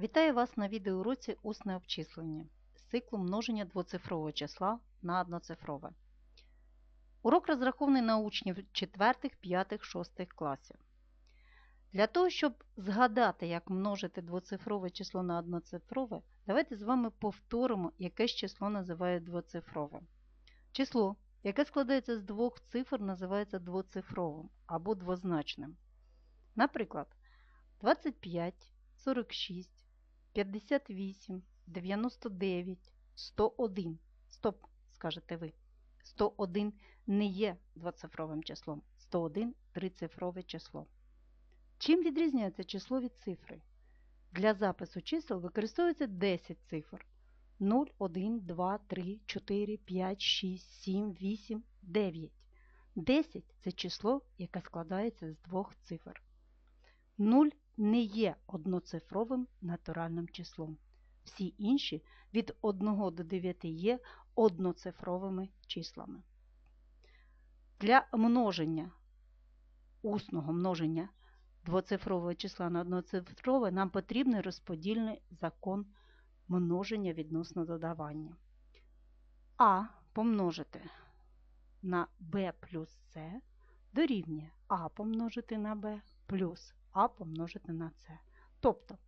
Вітаю вас на відеоуроці Усне обчислення з циклу множення двоцифрового числа на одноцифрове. Урок розрахований на учнів 4, 5, 6 класів. Для того, щоб згадати, як множити двоцифрове число на одноцифрове, давайте з вами повторимо, яке ж число називають двоцифровим. Число, яке складається з двох цифр, називається двоцифровим або двозначним. Наприклад, 25, 46, 58, 99, 101. Стоп, скажете ви. 101 не є двоцифровим числом. 101 трицифрове число. Чим відрізняється число від цифри? Для запису чисел використовується 10 цифр. 0, 1, 2, 3, 4, 5, 6, 7, 8, 9. 10 це число, яке складається з двох цифр. 0 не є одноцифровим натуральним числом. Всі інші від 1 до 9 є одноцифровими числами. Для множення усного множення двоцифрового числа на одноцифрове нам потрібний розподільний закон множення відносно додавання. А помножити на b плюс c дорівнює А помножити на b плюс А помножити на С. Тобто,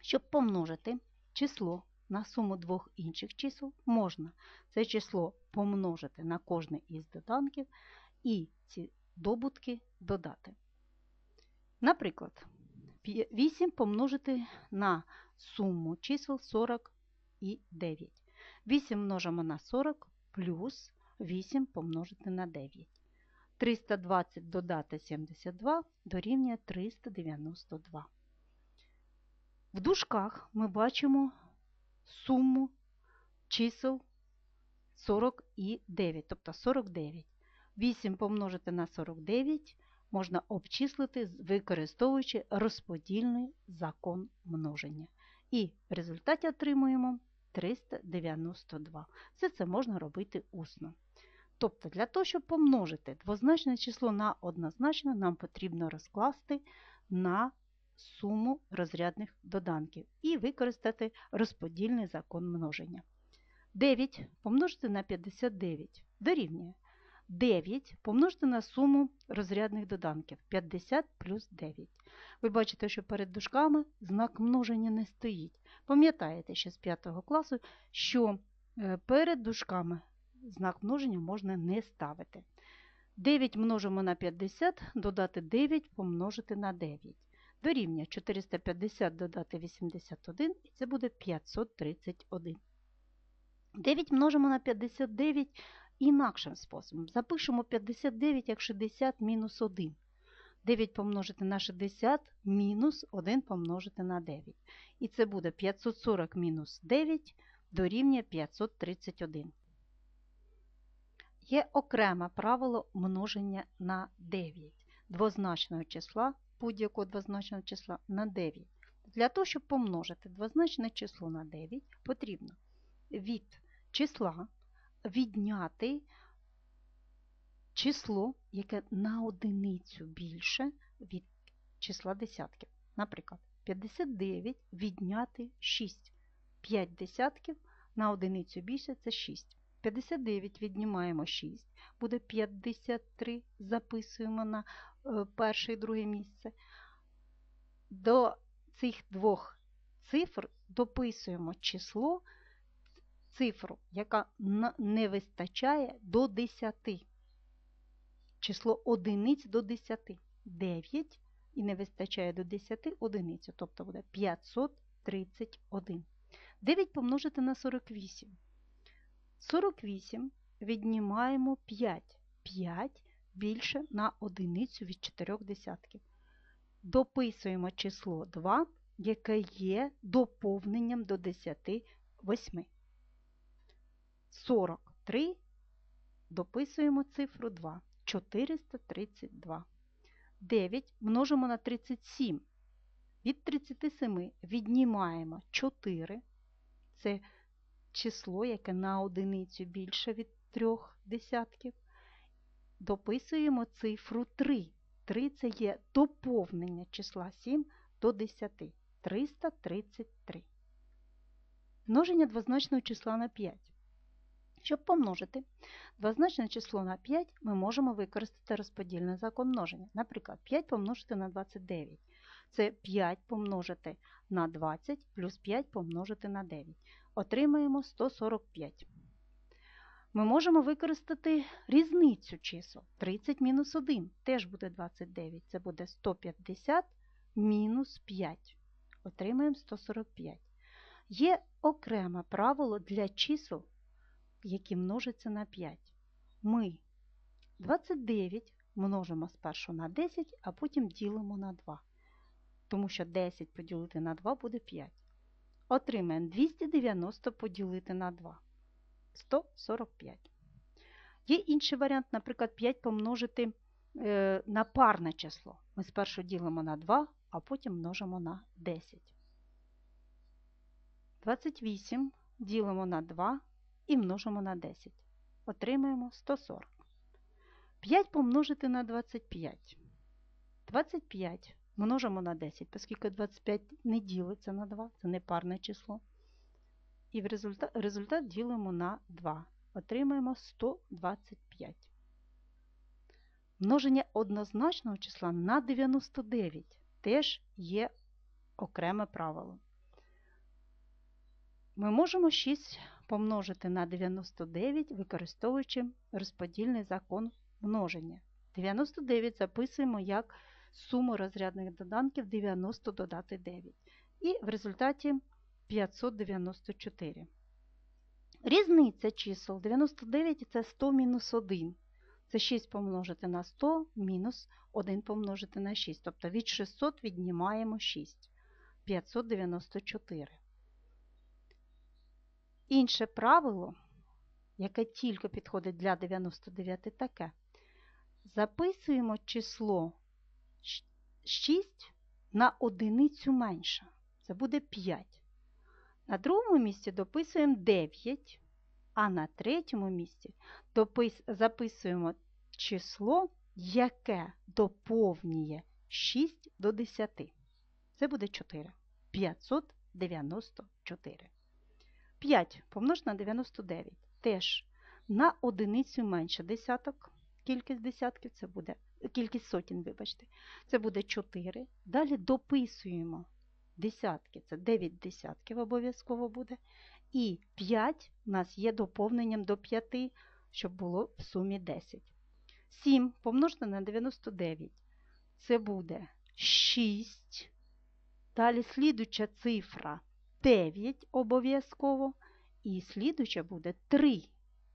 щоб помножити число на суму двох інших чисел, можна це число помножити на кожне із доданків і ці добутки додати. Наприклад, 8 помножити на суму чисел 40 і 9. 8 множимо на 40 плюс 8 помножити на 9. 320 додати 72 дорівнює 392. В дужках ми бачимо суму чисел 40 і 9, тобто 49. 8 помножити на 49 можна обчислити, використовуючи розподільний закон множення. І в результаті отримуємо 392. Все це можна робити усно. Тобто, для того, щоб помножити двозначне число на однозначне, нам потрібно розкласти на суму розрядних доданків і використати розподільний закон множення. 9 помножити на 59 дорівнює 9 помножити на суму розрядних доданків 50 плюс 9. Ви бачите, що перед дужками знак множення не стоїть. Пам'ятаєте ще з 5 класу, що перед дужками знак множення можна не ставити. 9 множимо на 50, додати 9 помножити на 9. Дорівнює 450 додати 81, і це буде 531. 9 множимо на 59 інакшим способом. Запишемо 59 як 60 мінус 1. 9 помножити на 60 мінус 1 помножити на 9. І це буде 540 мінус 9 дорівнює 531. Є окреме правило множення на 9 двозначного числа, будь-якого двозначного числа на 9. Для того, щоб помножити двозначне число на 9, потрібно від числа відняти число, яке на одиницю більше від числа десятків. Наприклад, 59 відняти 6. 5 десятків на одиницю більше це 6. 59 віднімаємо 6, буде 53, записуємо на перше і друге місце. До цих двох цифр дописуємо число, цифру, яка не вистачає до 10. Число одиниць до 10. 9 і не вистачає до 10 одиницю, тобто буде 531. 9 помножити на 48. 48 віднімаємо 5. 5 більше на одиницю від 4 десятків. Дописуємо число 2, яке є доповненням до 10 8. 43 дописуємо цифру 2. 432. 9 множимо на 37. Від 37 віднімаємо 4. Це число, яке на одиницю більше від 3 десятків. Дописуємо цифру 3. 3 це є доповнення числа 7 до 10. 333. Множення двозначного числа на 5. Щоб помножити двозначне число на 5, ми можемо використати розподільний закон множення. Наприклад, 5 помножити на 29. Це 5 помножити на 20 плюс 5 помножити на 9. Отримаємо 145. Ми можемо використати різницю чисел. 30 мінус 1 теж буде 29. Це буде 150 мінус 5. Отримаємо 145. Є окреме правило для чисел, які множаться на 5. Ми 29 множимо спершу на 10, а потім ділимо на 2. Тому що 10 поділити на 2 буде 5. Отримаємо 290 поділити на 2. 145. Є інший варіант, наприклад, 5 помножити е, на парне число. Ми спершу ділимо на 2, а потім множимо на 10. 28 ділимо на 2 і множимо на 10. Отримаємо 140. 5 помножити на 25. 25 множимо на 10, оскільки 25 не ділиться на 2, це не парне число. І в результат, результат ділимо на 2. Отримаємо 125. Множення однозначного числа на 99 теж є окреме правило. Ми можемо 6 помножити на 99, використовуючи розподільний закон множення. 99 записуємо як суму розрядних доданків 90 додати 9. І в результаті 594. Різниця чисел 99 це 100 мінус 1. Це 6 помножити на 100 мінус 1 помножити на 6. Тобто від 600 віднімаємо 6. 594. Інше правило, яке тільки підходить для 99, таке. Записуємо число 6 на одиницю менше. Це буде 5. На другому місці дописуємо 9, а на третьому місці допис... записуємо число, яке доповнює 6 до 10. Це буде 4. 594. 5 помнож на 99. Теж на одиницю менше десяток. Кількість десятків це буде, кількість сотень, вибачте, це буде 4. Далі дописуємо десятки, це 9 десятків обов'язково буде. І 5 у нас є доповненням до 5, щоб було в сумі 10. 7 помножити на 99. Це буде 6. Далі слідуча цифра 9 обов'язково. І слідуча буде 3,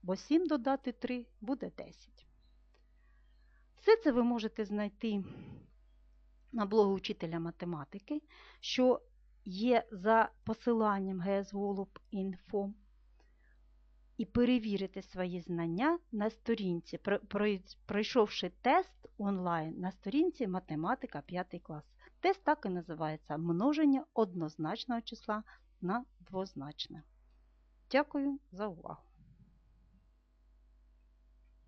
бо 7 додати 3 буде 10. Все це ви можете знайти на блогу учителя математики, що є за посиланням gsgolub.info. І перевірити свої знання на сторінці, пройшовши тест онлайн на сторінці математика 5 клас. Тест так і називається множення однозначного числа на двозначне. Дякую за увагу!